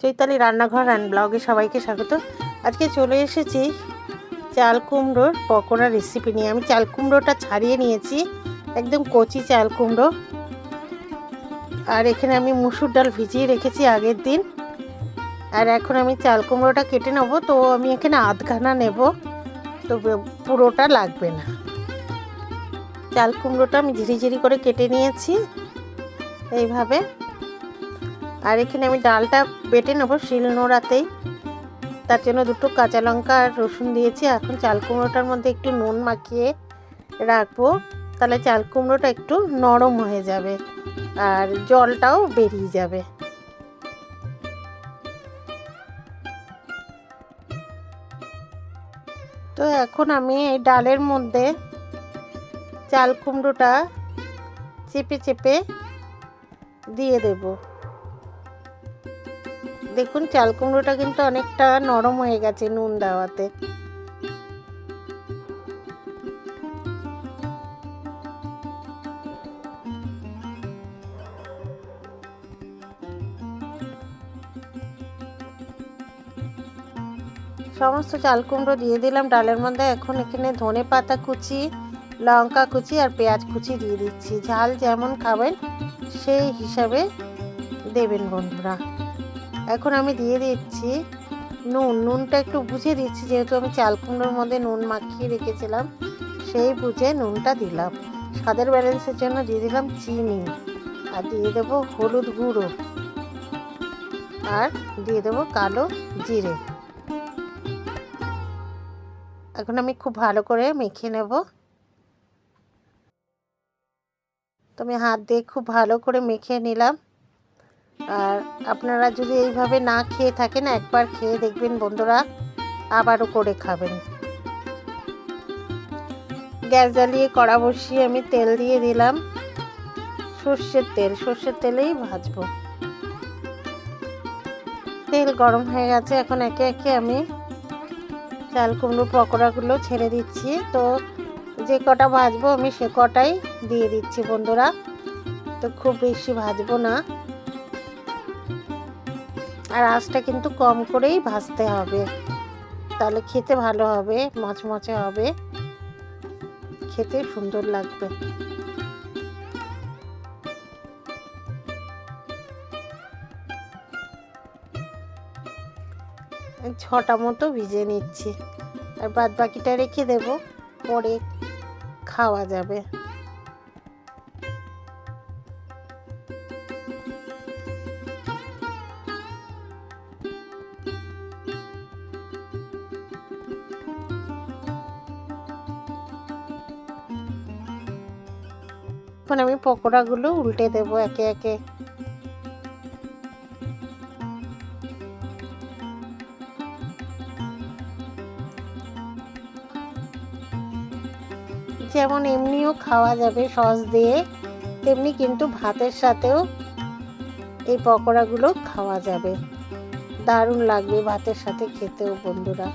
চৈতালি রান্নাঘর অ্যান্ড ব্লগে সবাইকে স্বাগত। আজকে চলে এসেছি চাল কুমড়োর পকোড়া রেসিপি নিয়ে। আমি চাল কুমড়োটা ছাড়িয়ে নিয়েছি, একদম কচি চাল কুমড়ো। আর এখানে আমি মুসুর ডাল ভিজিয়ে রেখেছি আগের দিন। আর এখন আমি চাল কুমড়োটা কেটে নেব, তো আমি এখানে আধখানা নেব। তো পুরোটা লাগবে না। চাল কুমড়োটা আমি ঝিরিঝিরি করে কেটে নিয়েছি, এইভাবে। আর এখানে আমি ডালটা বেটে নেব শিল নোড়াতেই। তার জন্য দুটো কাঁচা লঙ্কা আর রসুন দিয়েছি। এখন চাল কুমড়োটার মধ্যে একটু নুন মাখিয়ে রাখব। তাহলে চাল কুমড়োটা একটু নরম হয়ে যাবে আর জলটাও বেরিয়ে যাবে। তো এখন আমি এই ডালের মধ্যে চাল কুমড়োটা চেপে চেপে দিয়ে দেবো। দেখুন, চাল কুমড়োটা কিন্তু অনেকটা নরম হয়ে গেছে নুন দেওয়াতে। সমস্ত চাল কুমড়ো দিয়ে দিলাম, ডালের মধ্যে এখন এখানে ধনে পাতা কুচি, লঙ্কা কুচি আর পেঁয়াজ কুচি দিয়ে দিচ্ছি। ঝাল যেমন খাবেন, সেই হিসাবে দেবেন বন্ধুরা। এখন আমি দিয়ে দিচ্ছি নুন, নুনটা একটু বুঝে দিচ্ছি, যেহেতু আমি চাল কুমড়োর মধ্যে নুন মাখিয়ে রেখেছিলাম, সেই বুঝে নুনটা দিলাম। স্বাদের ব্যালেন্সের জন্য দিয়ে দিলাম চিনি আর দিয়ে দেবো হলুদ গুঁড়ো আর দিয়ে দেবো কালো জিরে। এখন আমি খুব ভালো করে মেখে নেব। তো আমি হাত দিয়ে খুব ভালো করে মেখে নিলাম। আর আপনারা যদি এইভাবে না খেয়ে থাকেন, একবার খেয়ে দেখবেন বন্ধুরা, আবারও করে খাবেন। গ্যাস জ্বালিয়ে কড়া বসিয়ে আমি তেল দিয়ে দিলাম। সর্ষের তেল, সর্ষের তেলেই ভাজবো। তেল গরম হয়ে গেছে, এখন একে একে আমি চাল কুমড়ো পকোড়াগুলো ছেড়ে দিচ্ছি। তো যে কটা ভাজবো আমি সে কটাই দিয়ে দিচ্ছি বন্ধুরা। তো খুব বেশি ভাজবো না। আর আঁচটা কিন্তু কম করেই ভাজতে হবে। তাহলে খেতে ভালো হবে, মচমচে হবে। খেতে সুন্দর লাগবে। ছটা মতো ভিজে নিচ্ছি। আর বাদ বাকিটা রেখে দেব, পরে খাওয়া যাবে। এখন আমি পকোড়াগুলো উল্টে দেবো একে একে। যেমন এমনিও খাওয়া যাবে সস দিয়ে, তেমনি কিন্তু ভাতের সাথেও এই পকোড়াগুলো খাওয়া যাবে। দারুণ লাগবে ভাতের সাথে খেতেও বন্ধুরা।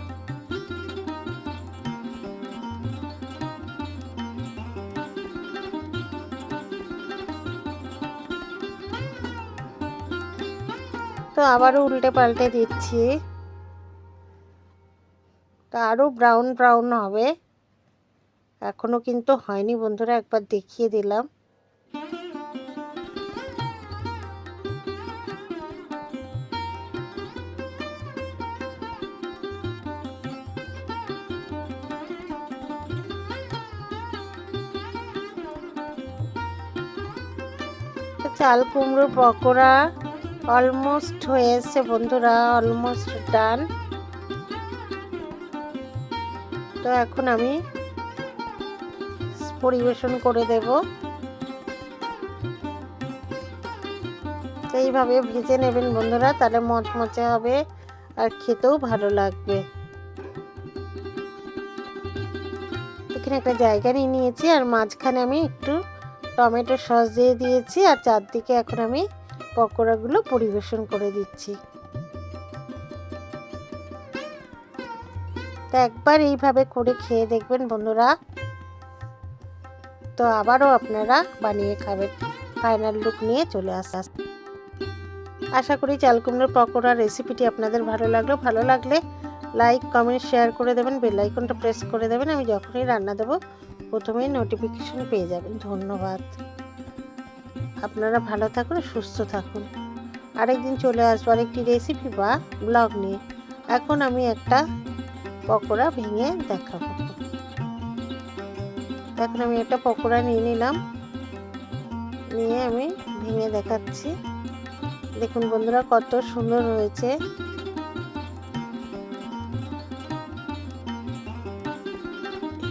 তো আবারও উল্টে পাল্টে দিচ্ছি। তো আরও ব্রাউন ব্রাউন হবে। এখনও কিন্তু হয়নি বন্ধুরা, একবার দেখিয়ে দিলাম। চাল কুমড়োর পকোড়া অলমোস্ট হয়ে এসছে বন্ধুরা, অলমোস্ট ডান। তো এখন আমি পরিবেশন করে দেব। এইভাবে ভেজে নেবেন বন্ধুরা, তাহলে মচমচে হবে আর খেতেও ভালো লাগবে। এখানে একটা জায়গা নিয়ে নিয়েছি, আর মাঝখানে আমি একটু টমেটো সস দিয়ে দিয়েছি, আর চারদিকে এখন আমি পকোড়াগুলো পরিবেশন করে দিচ্ছি। তো একবার এইভাবে করে খেয়ে দেখবেন বন্ধুরা। তো আবারও আপনারা বানিয়ে খাবেন। ফাইনাল লুক নিয়ে চলে আসা। আশা করি চাল কুমড়োর পকোড়ার রেসিপিটি আপনাদের ভালো লাগল। ভালো লাগলে লাইক, কমেন্ট, শেয়ার করে দেবেন। বেল প্রেস করে দেবেন। আমি যখনই রান্না দেবো, প্রথমেই নোটিফিকেশন পেয়ে যাবেন। ধন্যবাদ। আপনারা ভালো থাকুন, সুস্থ থাকুন। আরেকদিন চলে আসব আরেকটি রেসিপি বা ব্লগ নিয়ে। এখন আমি একটা পকোড়া ভেঙে দেখাবো। এখন আমি একটা পকোড়া নিয়ে নিলাম। নিয়ে আমি ভেঙে দেখাচ্ছি। দেখুন বন্ধুরা, কত সুন্দর হয়েছে।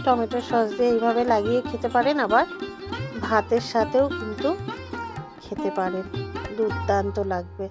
টমেটো সস দিয়ে এইভাবে লাগিয়ে খেতে পারেন। আবার ভাতের সাথেও কিন্তু খেতে পারেন। দুর্দান্ত লাগবে।